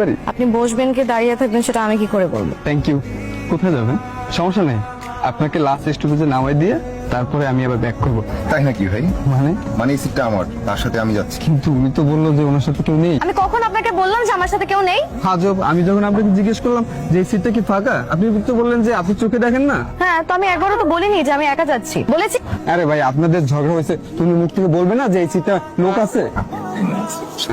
পারি আপনি বসবেন কি দাঁড়িয়ে থাকবেন সেটা আমি কি করে বলব? থ্যাংক ইউ কোথায় যাবেন? সমস্যা নেই। আপনাকে লাস্ট স্টপেজে নামাই দিয়ে তারপরে আমি আবার ব্যাক করব। তাই নাকি ভাই? মানে? মানে এই সিটটা আমার তার সাথে আমি যাচ্ছি। কিন্তু উনি তো বলল যে ওনার সাথে কেউ নেই। আমি কখন আপনাকে বললাম যে আমার সাথে কেউ নেই? হাজব আমি যখন আপনাকে জিজ্ঞেস করলাম যে এই সিটটা কি ফাঁকা আপনি তো বললেন যে আপনি চোখে দেখেন না। হ্যাঁ তো আমি একবারও তো বলিনি যে আমি একা যাচ্ছি। বলেছি? আরে ভাই আপনাদের ঝগড়া হয়েছে তুমি মুখ থেকে বলবে না যে এই সিটটা লোক আছে?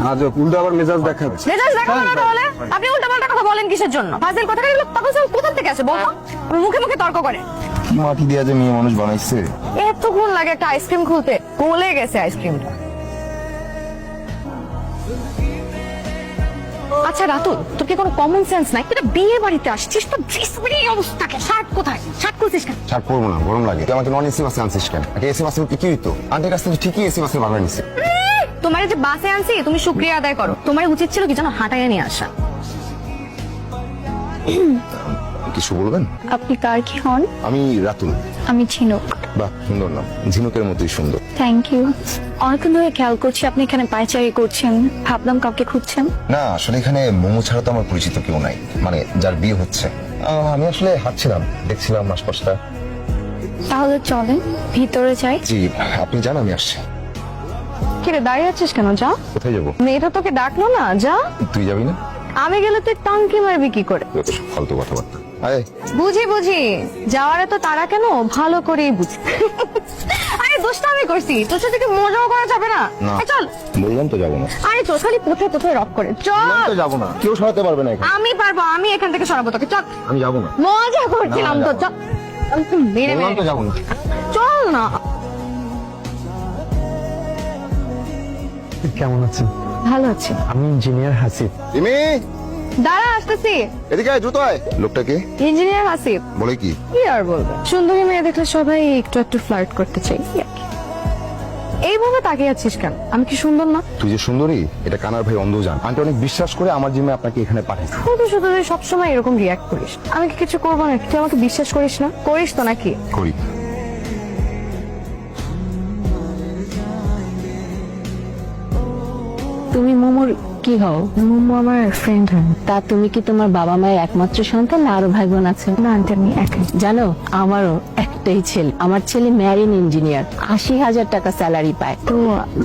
হাজব উল্টো আবার মেজাজ দেখাচ্ছে। মেজাজ দেখাবো না তাহলে? আপনি উল্টা পাল্টা কথা বলেন কিসের জন্য? ফাজিল কথা এগুলো তখন কোথা থেকে আসে বলতো মুখে মুখে তর্ক করে। মাটি দিয়া যে মেয়ে মানুষ বানাইছে। এতক্ষণ লাগে একটা আইসক্রিম খুলতে। গলে গেছে আইসক্রিমটা। আচ্ছা রাতুল তোর কি কোনো কমন সেন্স নাই? তুই বিয়ে বাড়িতে আসছিস তো ড্রেস পরে এই অবস্থা শার্ট কোথায়? শার্ট খুলছিস কেন? ছাড় পড়ব না গরম লাগে। তুই আমাকে নন এসি বাসে আনছিস কেন? আগে এসি বাসে কি হইতো? আন্টির কাছ থেকে ঠিকই এসি বাসে ভাড়া নিছে। তোমার যে বাসে আনছি তুমি শুক্রিয়া আদায় করো। তোমার উচিত ছিল কি জানো হাঁটাইয়া নিয়ে আসা। কিছু বলবেন? আপনি কার কি হন? আমি রাতুল। আমি ঝিনুক। বাহ সুন্দর নাম। ঝিনুকের মতোই সুন্দর। থ্যাংক ইউ অনেকক্ষণ ধরে খেয়াল করছি আপনি এখানে পায়চারি করছেন। ভাবলাম কাউকে খুঁজছেন। না আসলে এখানে মোমো ছাড়া তো আমার পরিচিত কেউ নাই। মানে যার বিয়ে হচ্ছে। আহ, আমি আসলে হাঁটছিলাম দেখছিলাম আশপাশটা তাহলে চলেন ভিতরে যাই। জি আপনি জান আমি আসছি। কিরে দাঁড়িয়ে আছিস কেন? যা। কোথায় যাব? মেয়েটা তোকে ডাকলো না যা। তুই যাবি না? আমি গেলে তুই টাঙ্কি মারবি কি করে? ফালতু কথাবার্তা। আরে বুঝি বুঝি। যাওয়ার তো তারা কেন? ভালো করেই বুঝি। আরে দোষটা আমি করছি। তোর সাথে কি মজাও করা যাবে না? চল। বললাম তো যাব না। আরে চল খালি কোথায় কোথায় রক করে? চল। তো যাব না। কেউ সরাতে পারবে না আমি পারব আমি এখান থেকে সরাবো তোকে। চল। আমি যাব না। মজা করছিলাম তো চল। মেরে মেরে। যাব না। চল না। কেমন আছেন? ভালো আছি। আমি ইঞ্জিনিয়ার হাসিব। রিমি! দাঁড়া আসতেছি। এদিকে আয় দ্রুত আয়। লোকটাকে ইঞ্জিনিয়ার হাসিব। বলে কি? কি আর বলব? সুন্দরী মেয়ে দেখলে সবাই একটু একটু ফ্লার্ট করতে চাই এই আর কি। এইভাবে তাকিয়ে আছিস কেন? আমি কি সুন্দর না? তুই যে সুন্দরী এটা কানার ভাই অন্ধ জান। আন্টি অনেক বিশ্বাস করে আমার জিমে আপনাকে এখানে পাঠিয়েছে শুধু শুধু তুই সবসময় এরকম রিয়াক্ট করিস আমি কি কিছু করব না তুই আমাকে বিশ্বাস করিস না? করিস তো নাকি? করি। তুমি মোমোর কি হও? মোমো আমার ফ্রেন্ড হয়। তা তুমি কি তোমার বাবা মায়ের একমাত্র সন্তান না আরও ভাই বোন আছে? না আন্টি আমি একাই। জানো আমারও একটাই ছেলে। আমার ছেলে ম্যারিন ইঞ্জিনিয়ার আশি হাজার টাকা স্যালারি পায়। তো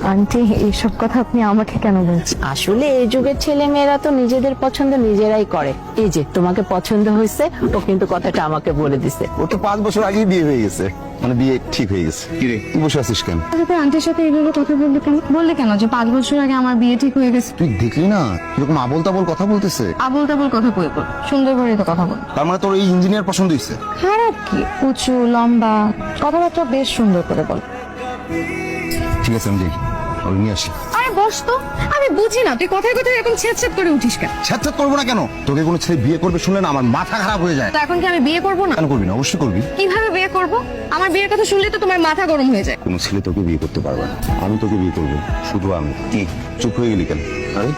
আন্টি এইসব কথা আপনি আমাকে কেন বলছেন? আসলে এই যুগের ছেলে মেয়েরা তো নিজেদের পছন্দ নিজেরাই করে। এই যে তোমাকে পছন্দ হয়েছে ও কিন্তু কথাটা আমাকে বলে দিছে। ও তো পাঁচ বছর আগেই বিয়ে হয়ে গেছে। মানে বিয়ে ঠিক হয়ে গেছে। কি রে? তুই বসে আছিস কেন? সাথে আন্টির সাথে এইভাবে কথা বললে কেন বললে কেন যে পাঁচ বছর আগে আমার বিয়ে ঠিক হয়ে গেছে? তুই দেখলি না? এরকম আবল তাবল কথা বলতেছে? আবল তাবল কথা কই বল সুন্দর করে তো কথা বল। তার মানে তোর এই ইঞ্জিনিয়ার পছন্দ হয়েছে খারাপ কি? উঁচু লম্বা কথাবার্তা বেশ সুন্দর করে বল। ঠিক আছে আমি দেখি। ওই নিয়ে আসি। আরে বস তো? আমি বুঝি না। তুই কথায় কথায় এরকম ছেদ করে উঠিস কেন? ছেদ করব না কেন? তোকে কোনো ছেলে বিয়ে করবে শুনলে না আমার মাথা খারাপ হয়ে যায়। তো এখন কি আমি বিয়ে করব না? কেন করবি না? অবশ্যই করবি। কীভাবে বিয়ে করব? আমার বিয়ের কথা শুনলে তো তোমার মাথা গরম হয়ে যায়। কোনো ছেলে তোকে বিয়ে করতে পারবে না। আমি তোকে বিয়ে করব। শুধু আমি। কি? চুপ হয়ে গেলি কেন? আরে